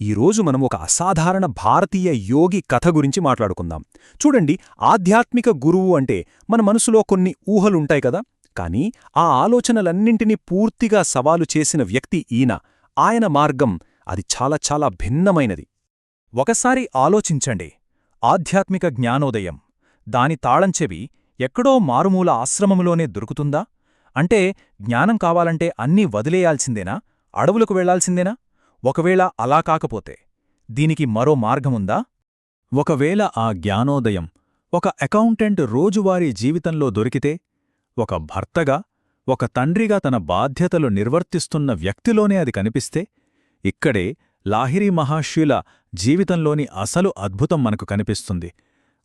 ఈరోజు మనం ఒక అసాధారణ భారతీయ యోగి కథ గురించి మాట్లాడుకుందాం. చూడండి ఆధ్యాత్మిక గురువు అంటే మన మనసులో కొన్ని ఊహలుంటాయి కదా? కానీ ఆ ఆలోచనలన్నింటినీ పూర్తిగా సవాలు చేసిన వ్యక్తి ఈయన. ఆయన మార్గం అది చాలా చాలా భిన్నమైనది. ఒకసారి ఆలోచించండి. ఆధ్యాత్మిక జ్ఞానోదయం. దాని తాళంచెవి ఎక్కడో మారుమూల ఆశ్రమంలోనే దొరుకుతుందా? అంటే జ్ఞానం కావాలంటే అన్నీ వదిలేయాల్సిందేనా? అడవులకు వెళ్ళాల్సిందేనా? ఒకవేళ అలా కాకపోతే దీనికి మరో మార్గముందా? ఒకవేళ ఆ జ్ఞానోదయం ఒక అకౌంటెంట్ రోజువారీ జీవితంలో దొరికితే ఒక భర్తగా ఒక తండ్రిగా తన బాధ్యతలు నిర్వర్తిస్తున్న వ్యక్తిలోనే అది కనిపిస్తే ఇక్కడే లాహిరీ మహాశయుల జీవితంలోని అసలు అద్భుతం మనకు కనిపిస్తుంది.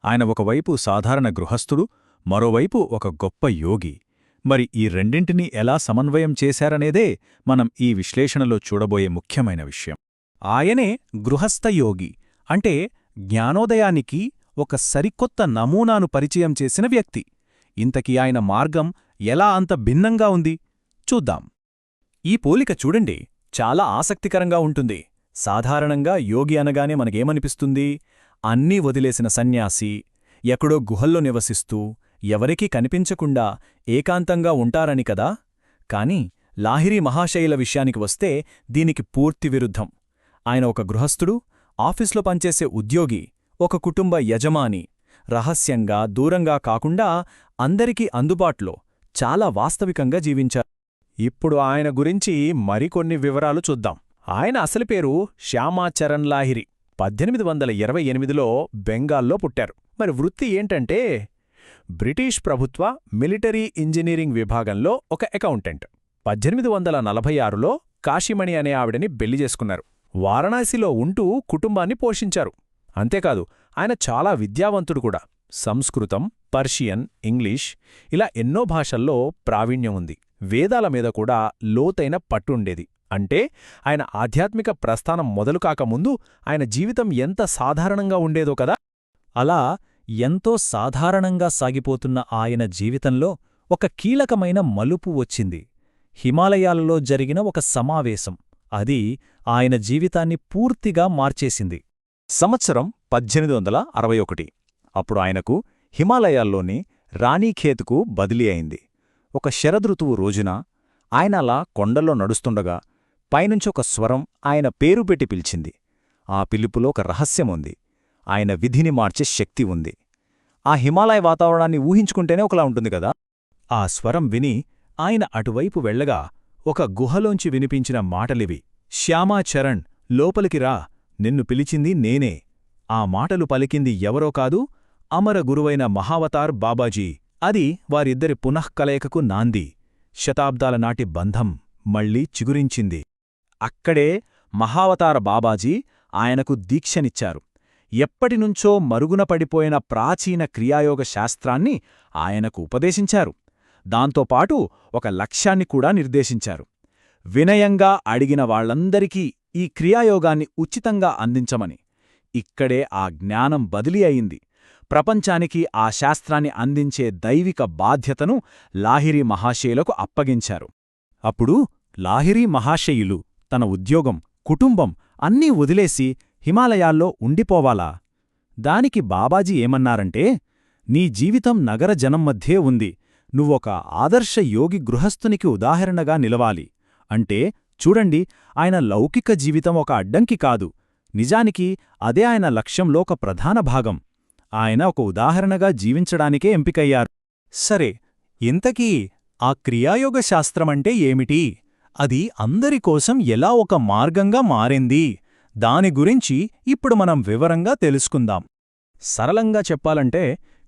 ఆయన ఒకవైపు సాధారణ గృహస్థుడు మరోవైపు ఒక గొప్ప యోగి. మరి ఈ రెండింటినీ ఎలా సమన్వయం చేశారనేదే మనం ఈ విశ్లేషణలో చూడబోయే ముఖ్యమైన విషయం. ఆయనే గృహస్థయోగి అంటే జ్ఞానోదయానికి ఒక సరికొత్త నమూనాను పరిచయం చేసిన వ్యక్తి. ఇంతకీ ఆయన మార్గం ఎలా అంత భిన్నంగా ఉంది? చూద్దాం. ఈ పోలిక చూడండి చాలా ఆసక్తికరంగా ఉంటుంది. సాధారణంగా యోగి అనగానే మనకేమనిపిస్తుంది? అన్నీ వదిలేసిన సన్యాసి ఎక్కడో గుహల్లో నివసిస్తూ ఎవరికీ కనిపించకుండా ఏకాంతంగా ఉంటారని కదా? కాని లాహిరి మహాశైల విషయానికి వస్తే దీనికి పూర్తి విరుద్ధం. ఆయన ఒక గృహస్థుడు ఆఫీస్లో పనిచేసే ఉద్యోగి ఒక కుటుంబ యజమాని. రహస్యంగా దూరంగా కాకుండా అందరికీ అందుబాట్లో చాలా వాస్తవికంగా జీవించారు. ఇప్పుడు ఆయన గురించి మరికొన్ని వివరాలు చూద్దాం. ఆయన అసలు పేరు శ్యామాచరణ్ లాహిరి. పద్దెనిమిది వందల ఇరవై ఎనిమిదిలో బెంగాల్లో పుట్టారు. మరి వృత్తి ఏంటంటే బ్రిటిష్ ప్రభుత్వ మిలిటరీ ఇంజనీరింగ్ విభాగంలో ఒక అకౌంటెంట్. పద్దెనిమిది వందల నలభై ఆరులో కాశీమణి అనే ఆవిడని పెళ్ళి చేసుకున్నారు. వారణాసిలో ఉంటూ కుటుంబాన్ని పోషించారు. అంతేకాదు ఆయన చాలా విద్యావంతుడు కూడా. సంస్కృతం పర్షియన్ ఇంగ్లీష్ ఇలా ఎన్నో భాషల్లో ప్రావీణ్యం ఉంది. వేదాల మీద కూడా లోతైన పట్టుండేది అంటే ఆయన ఆధ్యాత్మిక ప్రస్థానం మొదలుకాకముందు ఆయన జీవితం ఎంత సాధారణంగా ఉండేదో కదా? అలా ఎంతో సాధారణంగా సాగిపోతున్న ఆయన జీవితంలో ఒక కీలకమైన మలుపు వచ్చింది. హిమాలయాలలో జరిగిన ఒక సమావేశం. అది ఆయన జీవితాన్ని పూర్తిగా మార్చేసింది. సంవత్సరం పద్దెనిమిది వందల అరవై ఒకటి. అప్పుడు ఆయనకు హిమాలయాల్లోని రాణీఖేత్కు బదిలీ అయింది. ఒక శరదృతువు రోజున ఆయన అలా కొండల్లో నడుస్తుండగా పైనుంచొక స్వరం ఆయన పేరు పెట్టి పిలిచింది. ఆ పిలుపులో ఒక రహస్యముంది ఆయన విధిని మార్చే శక్తి ఉంది. ఆ హిమాలయ వాతావరణాన్ని ఊహించుకుంటేనే ఒకలా ఉంటుంది కదా? ఆ స్వరం విని ఆయన అటువైపు వెళ్ళగా ఒక గుహలోంచి వినిపించిన మాటలివి. శ్యామాచరణ్ లోపలికి రా నిన్ను పిలిచింది నేనే. ఆ మాటలు పలికింది ఎవరో కాదు అమర గురువైన మహావతార్ బాబాజీ. అది వారిద్దరి పునఃకలయికకు నాంది. శతాబ్దాల నాటి బంధం మళ్ళీ చిగురించింది. అక్కడే మహావతార బాబాజీ ఆయనకు దీక్షనిచ్చారు. ఎప్పటినుంచో మరుగున పడిపోయిన ప్రాచీన క్రియాయోగ శాస్త్రాన్ని ఆయనకు ఉపదేశించారు. దాంతోపాటు ఒక లక్ష్యాన్ని కూడా నిర్దేశించారు. వినయంగా అడిగిన వాళ్ళందరికీ ఈ క్రియాయోగాన్ని ఉచితంగా అందించమని. ఇక్కడే ఆ జ్ఞానం బదిలీ అయింది. ప్రపంచానికి ఆ శాస్త్రాన్ని అందించే దైవిక బాధ్యతను లాహిరి మహాశయులకు అప్పగించారు. అప్పుడు లాహిరీ మహాశయులు తన ఉద్యోగం కుటుంబం అన్నీ వదిలేసి హిమాలయాల్లో ఉండిపోవాలా? దానికి బాబాజీ ఏమన్నారంటే నీ జీవితం నగర జనం మధ్యే ఉంది. నువ్వొక ఆదర్శ యోగి గృహస్థునికి ఉదాహరణగా నిలవాలి. అంటే చూడండి ఆయన లౌకిక జీవితం ఒక అడ్డంకి కాదు. నిజానికి అదే ఆయన లక్ష్యంలో ఒక ప్రధాన భాగం. ఆయన ఒక ఉదాహరణగా జీవించడానికే ఎంపికయ్యారు. సరే ఇంతకీ ఆ క్రియాయోగ శాస్త్రమంటే ఏమిటి? అది అందరికోసం ఎలా ఒక మార్గంగా మారింది? దాని గురించి ఇప్పుడు మనం వివరంగా తెలుసుకుందాం. సరళంగా చెప్పాలంటే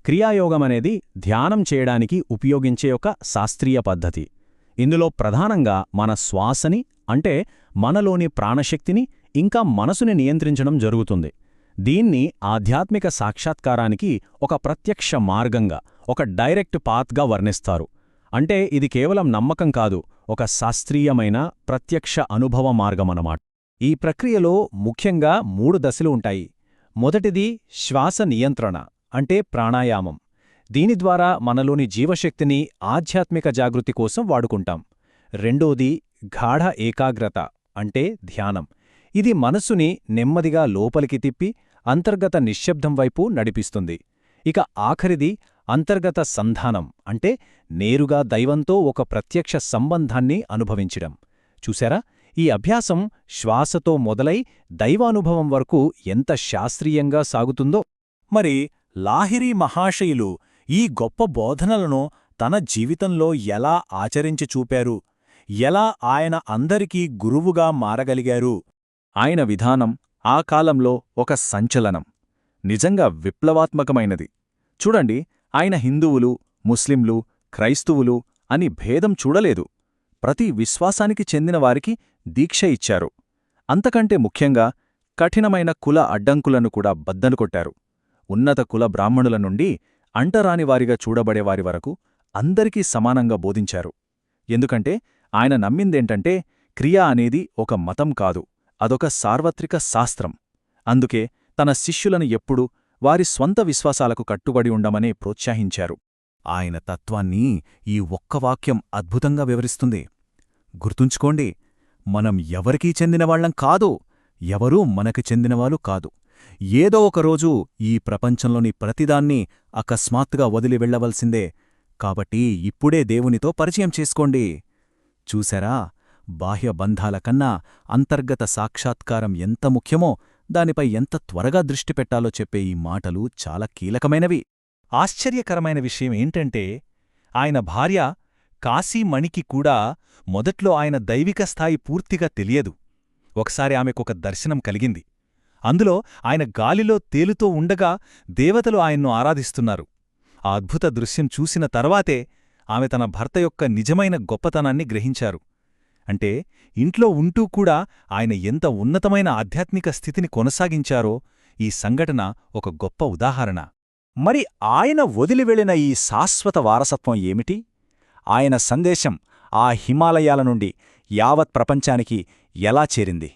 క్రియాయోగమనేది ధ్యానం చేయడానికి ఉపయోగించే ఒక శాస్త్రీయ పద్ధతి. ఇందులో ప్రధానంగా మన శ్వాసని అంటే మనలోని ప్రాణశక్తిని ఇంకా మనసుని నియంత్రించడం జరుగుతుంది. దీన్ని ఆధ్యాత్మిక సాక్షాత్కారానికి ఒక ప్రత్యక్ష మార్గంగా ఒక డైరెక్ట్ పాత్గా వర్ణిస్తారు. అంటే ఇది కేవలం నమ్మకం కాదు ఒక శాస్త్రీయమైన ప్రత్యక్ష అనుభవ మార్గమన్నమాట. ఈ ప్రక్రియలో ముఖ్యంగా మూడు దశలు ఉంటాయి. మొదటిది శ్వాస నియంత్రణ అంటే ప్రాణాయామం. దీని ద్వారా మనలోని జీవశక్తిని ఆధ్యాత్మిక జాగృతి కోసం వాడుకుంటాం. రెండోది గాఢ ఏకాగ్రత అంటే ధ్యానం. ఇది మనసుని నెమ్మదిగా లోపలికి తిప్పి అంతర్గత నిశ్శబ్దం వైపు నడిపిస్తుంది. ఇక ఆఖరిది అంతర్గత సంధానం అంటే నేరుగా దైవంతో ఒక ప్రత్యక్ష సంబంధాన్ని అనుభవించడం. చూశారా? ఈ అభ్యాసం శ్వాసతో మొదలై దైవానుభవం వరకు ఎంత శాస్త్రీయంగా సాగుతుందో. మరి లాహిరీ మహాశయులు ఈ గొప్ప బోధనలను తన జీవితంలో ఎలా ఆచరించి చూపారు? ఎలా ఆయన అందరికీ గురువుగా మారగలిగారు? ఆయన విధానం ఆ కాలంలో ఒక సంచలనం. నిజంగా విప్లవాత్మకమైనది. చూడండి ఆయన హిందువులు ముస్లింలు క్రైస్తువులు అని భేదం చూడలేదు. ప్రతి విశ్వాసానికి చెందిన వారికి దీక్ష ఇచ్చారు. అంతకంటే ముఖ్యంగా కఠినమైన కుల అడ్డంకులను కూడా బద్దనుకొట్టారు ఉన్నత కుల బ్రాహ్మణుల నుండి అంటరానివారిగా చూడబడేవారి వరకు అందరికీ సమానంగా బోధించారు. ఎందుకంటే ఆయన నమ్మిందేంటంటే క్రియ అనేది ఒక మతం కాదు అదొక సార్వత్రిక శాస్త్రం. అందుకే తన శిష్యులను ఎప్పుడూ వారి స్వంత విశ్వాసాలకు కట్టుబడి ఉండమనే ప్రోత్సహించారు. ఆయన తత్వాన్ని ఈ ఒక్క వాక్యం అద్భుతంగా వివరిస్తుంది. గుర్తుంచుకోండి మనం ఎవరికీ చెందినవాళ్ళం కాదు ఎవరూ మనకి చెందినవాళ్ళు కాదు. ఏదో ఒకరోజు ఈ ప్రపంచంలోని ప్రతిదాన్ని అకస్మాత్తుగా వదిలి వెళ్ళవలసిందే కాబట్టి ఇప్పుడే దేవునితో పరిచయం చేసుకోండి. చూశారా? బాహ్య బంధాల కన్నా అంతర్గత సాక్షాత్కారం ఎంత ముఖ్యమో దానిపై ఎంత త్వరగా దృష్టి పెట్టాలో చెప్పే ఈ మాటలు చాలా కీలకమైనవి. ఆశ్చర్యకరమైన విషయం ఏంటంటే ఆయన భార్య కాశీమణికి కూడా మొదట్లో ఆయన దైవిక స్థాయి పూర్తిగా తెలియదు. ఒకసారి ఆమెకొక దర్శనం కలిగింది. అందులో ఆయన గాలిలో తేలుతూ ఉండగా దేవతలు ఆయన్ను ఆరాధిస్తున్నారు. ఆ అద్భుత దృశ్యం చూసిన తర్వాతే ఆమె తన భర్త యొక్క నిజమైన గొప్పతనాన్ని గ్రహించారు. అంటే ఇంట్లో ఉంటూ కూడా ఆయన ఎంత ఉన్నతమైన ఆధ్యాత్మిక స్థితిని కొనసాగించారో ఈ సంఘటన ఒక గొప్ప ఉదాహరణ. మరి ఆయన వదిలివెళ్ళిన ఈ శాశ్వత వారసత్వం ఏమిటి? ఆయన సందేశం ఆ హిమాలయాల నుండి యావత్ ప్రపంచానికి ఎలా చేరింది?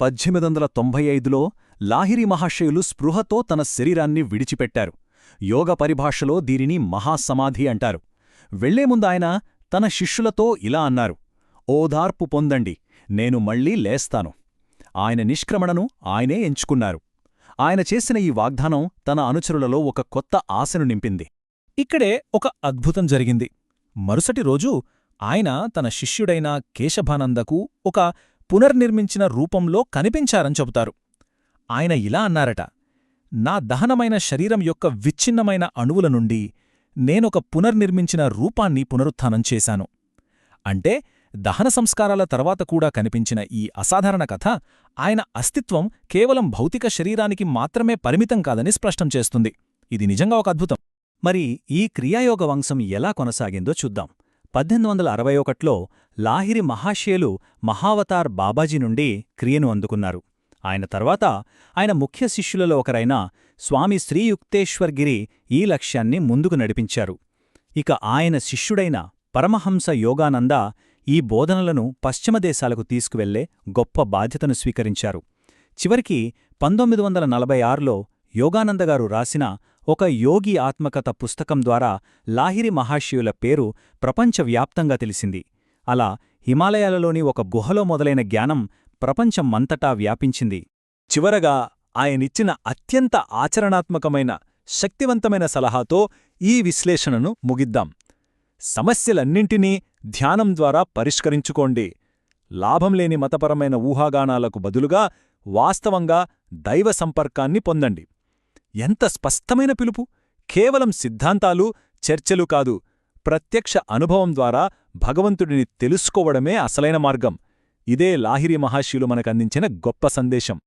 పద్దెనిమిది వందల తొంభై ఐదులో లాహిరి మహాశయులు స్పృహతో తన శరీరాన్ని విడిచిపెట్టారు. యోగ పరిభాషలో దీనిని మహాసమాధి అంటారు. వెళ్ళేముందాయన తన శిష్యులతో ఇలా అన్నారు ఓదార్పు పొందండి నేను మళ్ళీ లేస్తాను. ఆయన నిష్క్రమణను ఆయనే ఎంచుకున్నారు. ఆయన చేసిన ఈ వాగ్దానం తన అనుచరులలో ఒక కొత్త ఆశను నింపింది. ఇక్కడే ఒక అద్భుతం జరిగింది. మరుసటి రోజు ఆయన తన శిష్యుడైన కేశభానందకు ఒక పునర్నిర్మించిన రూపంలో కనిపించారని చెబుతారు. ఆయన ఇలా అన్నారట నా దహనమైన శరీరం యొక్క విచ్ఛిన్నమైన అణువుల నుండి నేనొక పునర్నిర్మించిన రూపాన్ని పునరుత్థానం చేశాను. అంటే దహన సంస్కారాల తర్వాత కూడా కనిపించిన ఈ అసాధారణ కథ ఆయన అస్తిత్వం కేవలం భౌతిక శరీరానికి మాత్రమే పరిమితం కాదని స్పష్టం చేస్తుంది. ఇది నిజంగా ఒక అద్భుతం. మరి ఈ క్రియాయోగ వంశం ఎలా కొనసాగిందో చూద్దాం. పద్దెనిమిది వందల అరవై ఒకట్లో లాహిరి మహాశయులు మహావతార్ బాబాజీ నుండి క్రియను అందుకున్నారు. ఆయన తర్వాత ఆయన ముఖ్య శిష్యులలో ఒకరైన స్వామి శ్రీయుక్తేశ్వర్గిరి ఈ లక్ష్యాన్ని ముందుకు నడిపించారు. ఇక ఆయన శిష్యుడైన పరమహంస యోగానంద ఈ బోధనలను పశ్చిమ దేశాలకు తీసుకువెళ్ళే గొప్ప బాధ్యతను స్వీకరించారు. చివరికి పంతొమ్మిది వందల నలభై ఆరులో యోగానందగారు రాసిన ఒక యోగి ఆత్మకథ పుస్తకం ద్వారా లాహిరి మహాశివుల పేరు ప్రపంచవ్యాప్తంగా తెలిసింది. అలా హిమాలయాలలోని ఒక గుహలో మొదలైన జ్ఞానం ప్రపంచమంతటా వ్యాపించింది. చివరగా ఆయనిచ్చిన అత్యంత ఆచరణాత్మకమైన శక్తివంతమైన సలహాతో ఈ విశ్లేషణను ముగిద్దాం. సమస్యలన్నింటినీ ధ్యానం ద్వారా పరిష్కరించుకోండి. లాభంలేని మతపరమైన ఊహాగానాలకు బదులుగా వాస్తవంగా దైవ సంపర్కాన్ని పొందండి. ఎంత స్పష్టమైన పిలుపు? కేవలం సిద్ధాంతాలు చర్చలు కాదు. ప్రత్యక్ష అనుభవం ద్వారా భగవంతుడిని తెలుసుకోవడమే అసలైన మార్గం. ఇదే లాహిరి మహాశివులు మనకందించిన గొప్ప సందేశం.